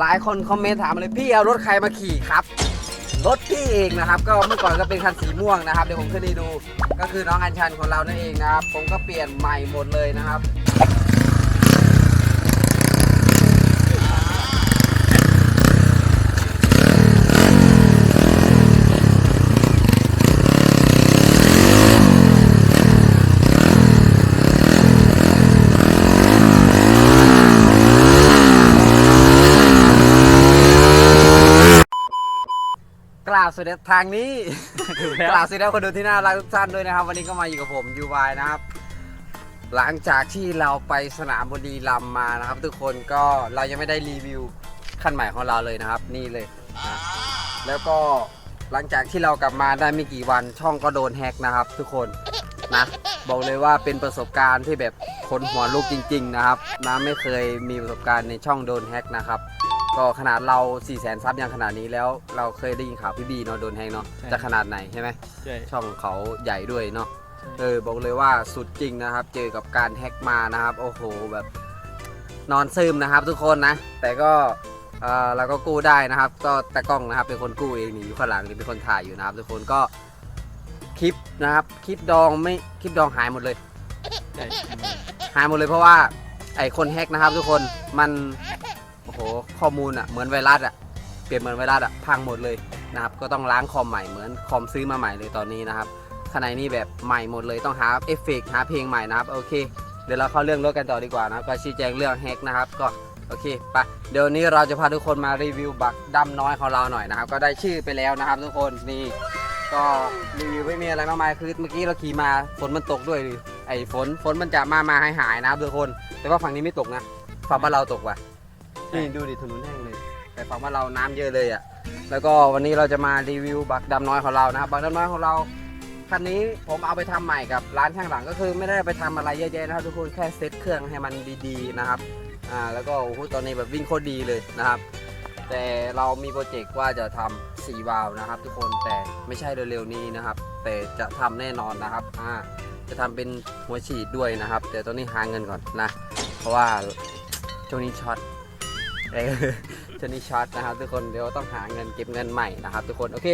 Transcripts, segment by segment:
หลายคนคอมเมนต์ถามเลยพี่เอารถใครมาขี่ครับรถพี่เองนะครับ ก็เมื่อก่อนก็เป็นคันสีม่วงนะครับเดี๋ยวผมขึ้นให้ดู ก็คือน้องอัญชันของเรานั่นเองนะครับ ผมก็เปลี่ยนใหม่หมดเลยนะครับ กล่าวสวัสดีทางนี้กล่าวสวัสดีคนดูที่น่ารักทุกท่านด้วยนะครับ วันนี้ก็มาอยู่กับผมยูวายนะครับ หลังจากที่เราไปสนามบุรีรัมย์มานะครับ ทุกคนก็เรายังไม่ได้รีวิวคันใหม่ของเราเลยนะครับ นี่เลยนะแล้วก็หลังจากที่เรากลับมาได้ไม่กี่วันช่องก็โดนแฮ็กนะครับ ทุกคนนะบอกเลยว่าเป็นประสบการณ์ที่แบบคนหัวลุกจริง ๆ นะครับนะไม่เคยมีประสบการณ์ในช่องโดนแฮ็กนะครับ ก็ขนาดเรา4 0 0 0 0ซับยังขนาดนี้แล้วเราเคยได้ยินข่าวพี่บีเนาะโดนแฮงเนาะใช่ จะขนาดไหนใช่ไหมใช่ ช่องเขาใหญ่ด้วยเนาะเออบอกเลยว่าสุดจริงนะครับ เจอกับการแฮกมานะครับ โอ้โหแบบนอนซึมนะครับ ทุกคนนะ แต่ก็เออเราก็กู้ได้นะครับ ก็ตากล้องนะครับเป็นคนกู้เองนี่อยู่ข้างหลังนี่เป็นคนถ่ายอยู่นะครับ ทุกคนก็คลิปนะครับคลิปดองไม่คลิปดองหายหมดเลย ใช่ หายหมดเลยเพราะว่าไอคนแฮกนะครับ ทุกคนมันโอ้โห ข้อมูลอะเหมือนไวรัสอะเปลี่ยนเหมือนไวรัสอะพังหมดเลยนะครับก็ต้องล้างคอมใหม่เหมือนคอมซื้อมาใหม่เลยตอนนี้นะครับข้างในนี่แบบใหม่หมดเลยต้องหาเอฟเฟกต์หาเพลงใหม่นะครับโอเค เดี๋ยวเราเข้าเรื่องรถกันต่อดีกว่านะครับก็ชี้แจงเรื่องแฮกนะครับก็โอเคไปเดี๋ยวนี้เราจะพาทุกคนมารีวิวบักดำน้อยของเราหน่อยนะครับ ก็ได้ชื่อไปแล้วนะครับ ทุกคนนี่ก็รีวิวไม่มีอะไรมากมายคือเมื่อกี้เราขี่มาฝนมันตกด้วยไอ้ฝนฝนมันจะมามาหายหายนะครับทุกคน แต่ว่าฝั่งนี้ไม่ตกนะฝั่งบ้านเราตกว่ะ นี่ดูดิถนนแห้งเลย แต่ฝั่งบ้านเราน้ำเยอะเลยอะ แล้วก็วันนี้เราจะมารีวิวบักดำน้อยของเรานะครับบักดำน้อยของเราคันนี้ผมเอาไปทำใหม่กับร้านข้างหลังก็คือไม่ได้ไปทำอะไรเยอะแยะนะครับทุกคนแค่เซ็ตเครื่องให้มันดีๆนะครับอ่าแล้วก็โอ้โหตอนนี้แบบวิ่งโคตรดีเลยนะครับ แต่เรามีโปรเจกต์ว่าจะทำสีวาล์วนะครับ ทุกคนแต่ไม่ใช่เร็วๆนี้นะครับ แต่จะทำแน่นอนนะครับอ่าจะทำเป็นหัวฉีดด้วยนะครับ แต่ตอนนี้หาเงินก่อนนะ เพราะว่าช่วงนี้ช็อต เออชนี้ช็อตนะครับ ทุกคนเดี๋ยวต้องหาเงินเก็บเงินใหม่นะครับ ทุกคนโอเค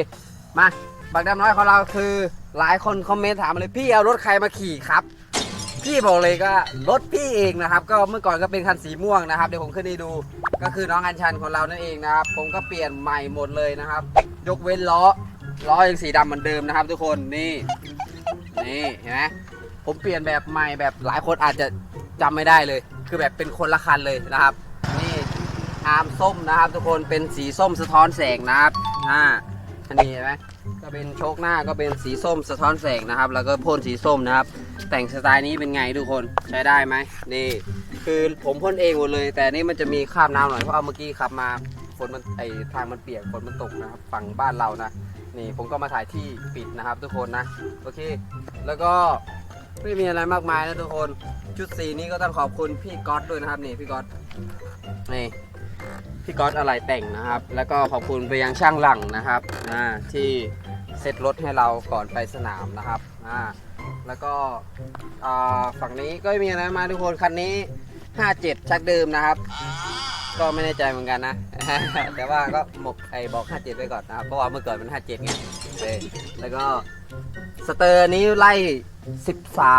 มาบักดำน้อยของเราคือ หลายคนคอมเมนต์ถามมาเลยพี่เอารถใครมาขี่ครับ พี่บอกเลยก็รถพี่เองนะครับ ก็เมื่อก่อนก็เป็นคันสีม่วงนะครับ เดี๋ยวผมขึ้นให้ดูก็คือน้องอัญชันของเรานั่นเองนะครับ ผมก็เปลี่ยนใหม่หมดเลยนะครับ ยกเว้นล้อล้อยังสีดำเหมือนเดิมนะครับ ทุกคนนี่นี่เห็นไหมผมเปลี่ยนแบบใหม่แบบหลายคนอาจจะจำไม่ได้เลย คือแบบเป็นคนละคันเลยนะครับามส้มนะครับ ทุกคนเป็นสีส้มสะท้อนแสงนะครับอ่าอันนี้เห็นไหมก็เป็นโชคหน้าก็เป็นสีส้มสะท้อนแสงนะครับ แล้วก็พ่นสีส้มนะครับ แต่งสไตล์นี้เป็นไงทุกคนใช้ได้ไหมนี่ คือผมพ่นเองหมดเลย แต่นี่มันจะมีคราบน้ำหน่อยเพราะเอาเมื่อกี้ขับมาฝนมันไอทางมันเปียกฝนมันตกนะครับฝั่งบ้านเรานะนี่ผมก็มาถ่ายที่ปิดนะครับ ทุกคนนะโอเค แล้วก็ไม่มีอะไรมากมายนะทุกคน ชุดสีนี้ก็ต้องขอบคุณพี่ก๊อตด้วยนะครับนี่พี่ก๊อตนี่ พี่ก๊อตอะไรแต่งนะครับ แล้วก็ขอบคุณไปยังช่างหลังนะครับอ่าที่เซ็ตรถให้เราก่อนไปสนามนะครับอ่าแล้วก็อ่าฝั่งนี้ก็มีอะไรมาทุกคนคันนี้ 57 ชักเดิมนะครับ ก็ไม่แน่ใจเหมือนกันนะ แต่ว่าก็หมกไอ้บอก 57ไว้ก่อนนะครับเพราะว่าเมื่อก่อนมัน 57ไงเออแล้วก็สเตอร์นี้ไล่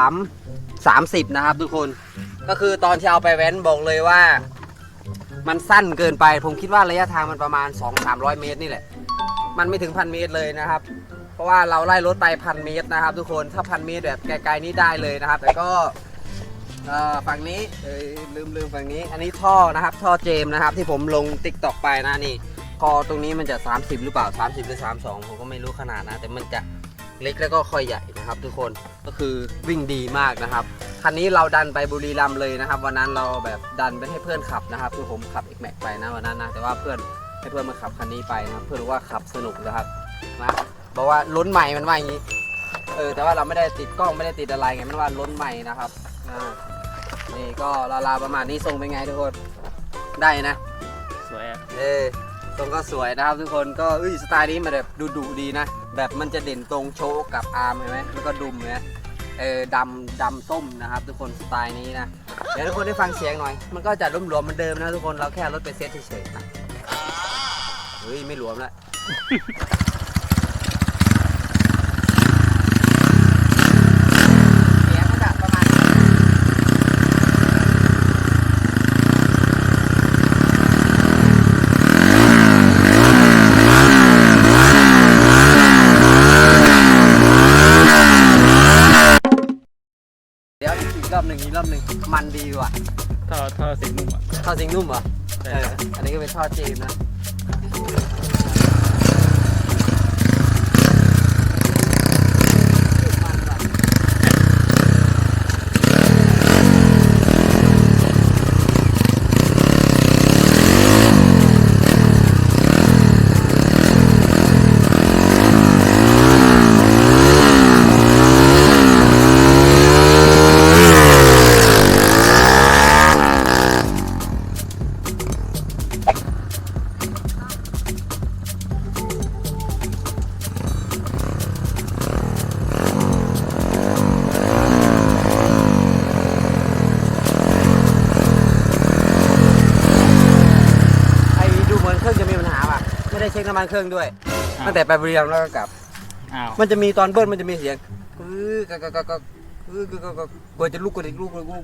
13 30 นะครับทุกคน ก็คือตอนที่เอาไปแว้นบอกเลยว่า มันสั้นเกินไป ผมคิดว่าระยะทางมันประมาณ 2-300 เมตรนี่แหละ มันไม่ถึงพันเมตรเลยนะครับ เพราะว่าเราไล่รถไปพันเมตรนะครับ ทุกคนถ้าพันเมตรแบบไกลๆนี้ได้เลยนะครับ แต่ก็ฝั่งนี้ลืมลืมฝั่งนี้ อันนี้ท่อนะครับ ท่อเจมส์นะครับ ที่ผมลงติ๊กตอกไปนะนี่คอตรงนี้มันจะ 30 หรือเปล่า 30 หรือ 32 ผมก็ไม่รู้ขนาดนะ แต่มันจะ เล็กแล้วก็ค่อยใหญ่นะครับ ทุกคนก็คือวิ่งดีมากนะครับคันนี้เราดันไปบุรีรัมย์เลยนะครับ วันนั้นเราแบบดันไปให้เพื่อนขับนะครับคือผมขับ X Max ไปนะวันนั้นนะแต่ว่าเพื่อนให้เพื่อนมาขับคันนี้ไปนะครับเพื่อนรู้ว่าขับสนุกนะครับนะบอกว่าลุ้นใหม่มันว่าอย่างนี้เออแต่ว่าเราไม่ได้ติดกล้องไม่ได้ติดอะไรไงมันว่าลุ้นใหม่นะครับอ่านี่ก็ราวๆประมาณนี้ทรงเป็นไงทุกคนได้นะสวยอะเออทรงก็สวยนะครับ ทุกคนก็เอ้ยสไตล์นี้มันแบบดูดุดีนะ แบบมันจะเด่นตรงโชว์กับอาร์มเห็นไหมแล้วก็ดุมเห็นไหมเออดำดำส้มนะครับ ทุกคนสไตล์นี้นะเดี๋ยวทุกคนได้ฟังเสียงหน่อย มันก็จะรวมๆเหมือนเดิมนะทุกคนเราแค่ลดไปเซตเฉยๆนะฮ้ยไม่หลวมละเสียงก็จะประมาณนี้เดี๋ยว อีกรอบหนึ่งอีกรอบหนึ่งมันดีว่ะท่อท่อเสียงนุ่มอะท่อสิงนุ่มเหรอใช่เอออันนี้ก็เป็นท่อเจมส์นะ ไม่ได้เช็คน้ำมันเครื่องด้วยตั้งแต่ไปบุรีรัมย์แล้วก็กลับ อ้าวมันจะมีตอนเบิ้ลมันจะมีเสียงอื้อกะกะกะกะอื้อกะกะกะกลัวจะลุกกลัวจะลุกกลัวกลัว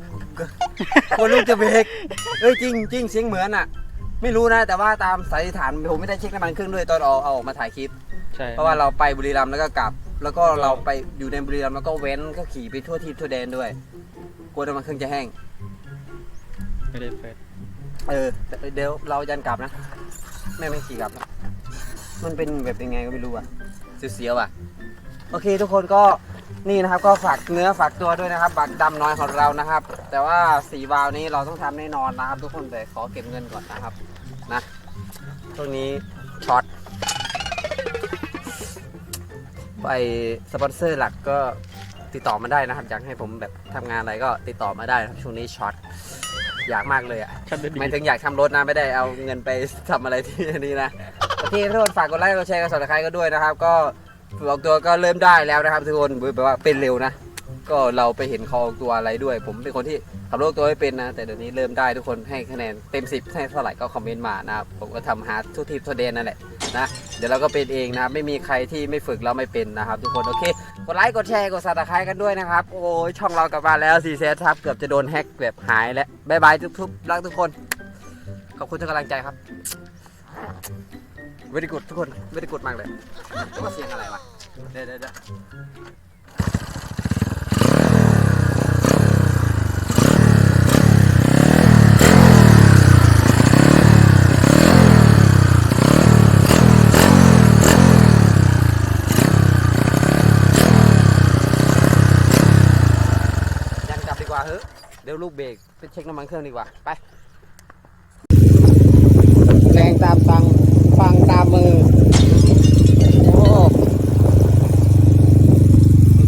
กลัวลุกจะเบรกเอ้ยจริงจริงเสียงเหมือนอะ ไม่รู้นะ แต่ว่าตามสันนิษฐานผมไม่ได้เช็คน้ำมันเครื่องด้วยตอนเอาเอาออกมาถ่ายคลิป ใช่เพราะว่าเราไปบุรีรัมย์แล้วก็กลับ แล้วก็เราไปอยู่ในบุรีรัมย์แล้วก็เว้นก็ขี่ไปทั่วทิศทั่วแดนด้วยกลัวน้ำมันเครื่องจะแห้ง ไม่ได้เปิดเออแต่เดี๋ยวเรายันกลับนะไม่ไม่ขี่กลับนะ มันเป็นแบบยังไงก็ไม่รู้อะเสียวๆอะ โอเคทุกคนก็นี่นะครับก็ฝากเนื้อฝากตัวด้วยนะครับบักดำน้อยของเรานะครับ แต่ว่าสีวาล์วนี้เราต้องทำแน่นอนนะครับ ทุกคนแต่ขอเก็บเงินก่อนนะครับนะช่วงนี้ช็อตไปสปอนเซอร์หลักก็ติดต่อมาได้นะครับอยากให้ผมแบบทำงานอะไรก็ติดต่อมาได้นะครับช่วงนี้ช็อตอยากมากเลยอะชัดได้ดีหมายถึงอยากทำรถนะไม่ได้เอาเงินไปทำอะไรที่นี่นะ โอเคทุกคนฝากกดไลค์กดแชร์กดซับสไครต์ก็ด้วยนะครับ ก็ฝึกออกตัวก็เริ่มได้แล้วนะครับทุกคนแบบว่าเป็นเร็วนะ ก็เราไปเห็นคอออกตัวอะไรด้วย ผมเป็นคนที่ขับรถตัวไม่เป็นนะ แต่เดี๋ยวนี้เริ่มได้ทุกคนให้คะแนนเต็ม 10ให้เท่าไหร่ก็คอมเมนต์มานะครับผมก็ทำหาทุกทีมทุกเดนนั่นแหละนะเดี๋ยวเราก็เป็นเองนะไม่มีใครที่ไม่ฝึกแล้วไม่เป็นนะครับ ทุกคนโอเคกดไลค์กดแชร์กดซับสไครต์กันด้วยนะครับโอ้ยช่องเรากลับมาแล้วซีเซสครับเกือบจะโดนแฮ็กแบบหายแล้วบายบายทุกๆรักทุกคนขอบคุณทุกกำลังใจครับ เวดีกุดทุกคนเวดีกุดมากเลยแล้วก็เสียงอะไรวะเดี๋ยวเดี๋ยวเดี๋ยวยังกลับดีกว่าเฮ้ยเดี๋ยวลูกเบรกไปเช็คน้ำมันเครื่องดีกว่า ไป แรงตามตัง